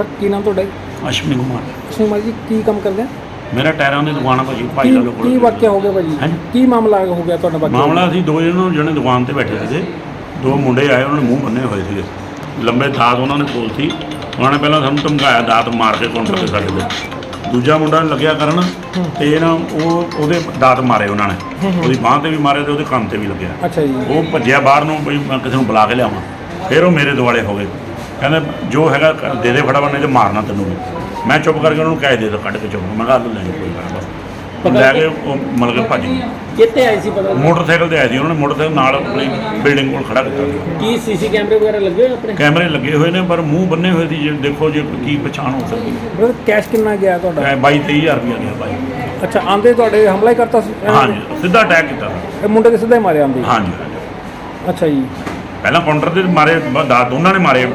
Sir ਕੀ ਨਾਮ ਤੁਹਾਡਾ ਜੀ? ਅਸ਼ਵਨੀ ਕੁਮਾਰ। ਸੁਮਨ ਜੀ ਕੀ ਕੰਮ ਕਰਦੇ ਆ ਮੇਰਾ ਟਾਇਰਾਂ ਦੀ ਦੁਕਾਨ ਆ ਭਾਜੀ ਭਾਈ ਕੀ ਲਾਲੋ ਕੋਲ। ਕੀ ਵਾਕਿਆ ਹੋ ਗਿਆ ਭਾਜੀ? ਹਾਂਜੀ। ਕੀ ਮਾਮਲਾ ਹੋ ਗਿਆ ਤੁਹਾਡਾ ਵਾਕਿਆ ਮਾਮਲਾ ਅਸੀਂ ਦੋ ਜਣੇ ਨੂੰ ਜਿਹੜੇ ਦੁਕਾਨ ਤੇ ਬੈਠੇ ਸੀਗੇ। ਦੋ ਮੁੰਡੇ ਆਏ ਉਹਨਾਂ ਨੇ ਮੂੰਹ ਬੰਨੇ ਹੋਏ ਸੀਗੇ। ਲੰਬੇ ਦਾਤ ਉਹਨਾਂ ਨੇ ਕੋਲ ਸੀ। ਉਹਨਾਂ ਨੇ ਪਹਿਲਾਂ ਸਾਨੂੰ ਧਮਕਾਇਆ ਦਾਤ ਮਾਰ ਕੇ ਕਾਊਂਟਰ ਤੇ ਸਾਡੇ ਤੇ। ਦੂਜਾ ਮੁੰਡਾ ਲੱਗਿਆ ਕਰਨ ਤੇ ਨਾ ਉਹ ਉਹਦੇ ਦਾਤ ਮਾਰੇ ਉਹਨਾਂ ਨੇ। ਉਹਦੀ ਬਾਹ ਤੇ ਵੀ ਮਾਰੇ ਤੇ ਉਹਦੇ ਕੰਨ ਤੇ ਵੀ ਲੱਗਿਆ। ਅੱਛਾ ਜੀ। ਉਹ ਭੱਜਿਆ ਬਾਹਰ ਨੂੰ ਵੀ ਮੈਂ ਕਿਸੇ ਨੂੰ ਬੁਲਾ ਕੇ ਲਿਆਵਾਂ। ਫਿਰ ਉਹ ਮੇਰੇ ਦੁਆਲੇ ਹੋ ਗਏ। ਕਹਿੰਦੇ ਜੋ ਹੈਗਾ ਦੇ ਦੇ ਫਟਾਫਟ ਨਹੀਂ ਤੇ ਮਾਰਨਾ ਤੈਨੂੰ ਵੀ। ਮੈਂ ਚੁੱਪ ਕਰਕੇ ਉਹਨਾਂ ਕਹਿ ਦੇ ਦੋ ਕੱਢ ਕੇ ਚੁੱਪ। ਮੈਂ ਕਿਹਾ ਲੈ ਜਾਓ ਕੋਈ ਗੱਲ ਬਸ ਲੈ ਕੇ ਉਹ ਮਤਲਬ ਕਿ ਭੱਜ ਗਏ ਕਿੱਥੇ ਆਈ ਸੀ ਪਤਾ? ਮੋਟਰਸਾਈਕਲ ਤੇ ਆਏ ਸੀ ਉਹਨਾਂ ਨੇ ਮੋਟਰਸਾਈਕਲ ਨਾਲ ਆਪਣੀ ਬਿਲਡਿੰਗ ਕੋਲ ਖੜਾ ਕੀਤਾ। ਸੀ ਕੀ ਸੀਸੀ ਕੈਮਰੇ ਵਗੈਰਾ ਲੱਗੇ ਹੋਏ ਆਪਣੇ? ਕੈਮਰੇ ਲੱਗੇ ਹੋਏ ਨੇ ਪਰ ਮੂੰਹ ਬੰਨੇ ਹੋਏ ਸੀ ਜੇ ਦੇਖੋ ਜੇ ਕੀ ਪਛਾਣ ਹੋ ਸਕਦੀ। ਬ੍ਰਦਰ ਕੈਸ਼ ਕਿੰਨਾ ਗਿਆ ਤੁਹਾਡਾ? ਹੈ 22 23000 ਰੁਪਇਆ ਗਿਆ ਭਾਈ ਅੱਛਾ ਆਂਦੇ ਤੁਹਾਡੇ ਹਮਲਾ ਹੀ ਕਰਤਾ ਸੀ? ਹਾਂਜੀ ਸਿੱਧਾ ਅਟੈਕ ਕੀਤਾ। ਇਹ ਮੁੰਡੇ ਦੇ ਸਿੱਧਾ ਹੀ ਮਾਰੇ ਆਂਦੇ? ਹਾਂਜੀ। ਅੱਛਾ ਜੀ। ਪਹਿਲਾਂ ਕਾਊਂਟਰ ਤੇ ਮਾਰੇ ਬ- ਦਾਤ ਦੋਨਾਂ ਨੇ ਮਾਰੇ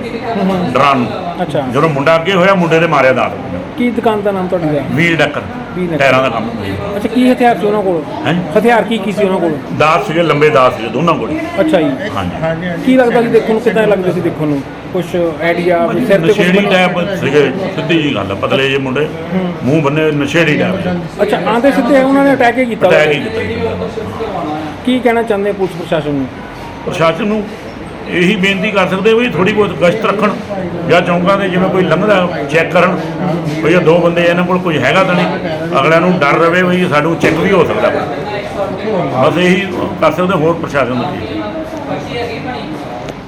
ਡਰਾਂ ਨੂੰ। ਅੱਛਾ। ਜਦੋਂ ਮੁੰਡਾ ਅੱਗੇ ਹੋਇਆ ਮੁੰਡੇ ਦੇ ਮਾਰਿਆ ਦਾਤ। ਕੀ ਦੁਕਾਨ ਦਾ ਨਾਮ ਤੁਹਾਡੀ? ਦਾ ਵੀਲ ਡੱਕਰ। ਵੀਲ ਡੱਕਰ। ਟਾਇਰਾਂ ਦਾ ਕੰਮ ਅੱਛਾ ਕੀ ਹਥਿਆਰ ਸੀ ਉਹਨਾਂ ਕੋਲ? ਹੈ? ਹਥਿਆਰ ਕੀ ਕੀ ਸੀ ਉਹਨਾਂ ਕੋਲ? ਦਾਤ ਸੀਗੇ ਲੰਬੇ ਦਾਤ ਸੀਗੇ ਦੋਨਾਂ ਕੋਲ। ਅੱਛਾ ਜੀ। ਹਾਂਜੀ। ਕੀ ਲੱਗਦਾ ਸੀ ਦੇਖਣ ਨੂੰ ਕਿੱਦਾਂ ਲੱਗਦੇ ਸੀ ਦੇਖਣ ਨੂੰ? ਕੁਝ ਆਈਡੀਆ ਸਿਰ ਤੇ ਕੁਝ ਨਸ਼ੇੜੀ ਟੈਪ ਸੀਗੇ ਸਿੱਧੀ ਜੀ ਗੱਲ ਆ ਪਤਲੇ ਜੇ ਮੁੰਡੇ। ਮੂੰਹ ਬੰਨੇ ਨਸ਼ੇੜੀ ਟੈਪ ਅੱਛਾ ਆਂਦੇ ਸਿੱਧੇ ਉਹਨਾਂ ਨੇ ਅਟੈਕ ਹੀ ਕੀਤਾ। ਅਟੈਕ ਹੀ ਕੀਤਾ। ਜੀ। ਕੀ ਕਹਿਣਾ ਚਾਹੁੰਦੇ ਪੁਲਿਸ ਪ੍ਰਸ਼ਾਸਨ ਨੂੰ? ਪ੍ਰਸ਼ਾਸਨ ਨੂੰ ਇਹੀ ਬੇਨਤੀ ਕਰ ਸਕਦੇ ਵੀ ਥੋੜੀ ਬਹੁਤ ਗਸ਼ਤ ਰੱਖਣ ਜਾਂ ਚੌਂਕਾਂ ਦੇ ਜਿਵੇਂ ਕੋਈ ਲੰਘਦਾ ਚੈੱਕ ਕਰਨ ਵੀ ਇਹ ਦੋ ਬੰਦੇ ਇਹਨਾਂ ਕੋਲ ਕੁਝ ਹੈਗਾ ਤਾਂ ਨਹੀਂ, ਅਗਲਿਆਂ ਨੂੰ ਡਰ ਰਵੇ ਵੀ ਸਾਨੂੰ ਚੈੱਕ ਵੀ ਹੋ ਸਕਦਾ। ਬਸ ਇਹੀ ਕਰ ਸਕਦੇ ਹੋਰ ਪ੍ਰਸ਼ਾਸਨ ਨੂੰ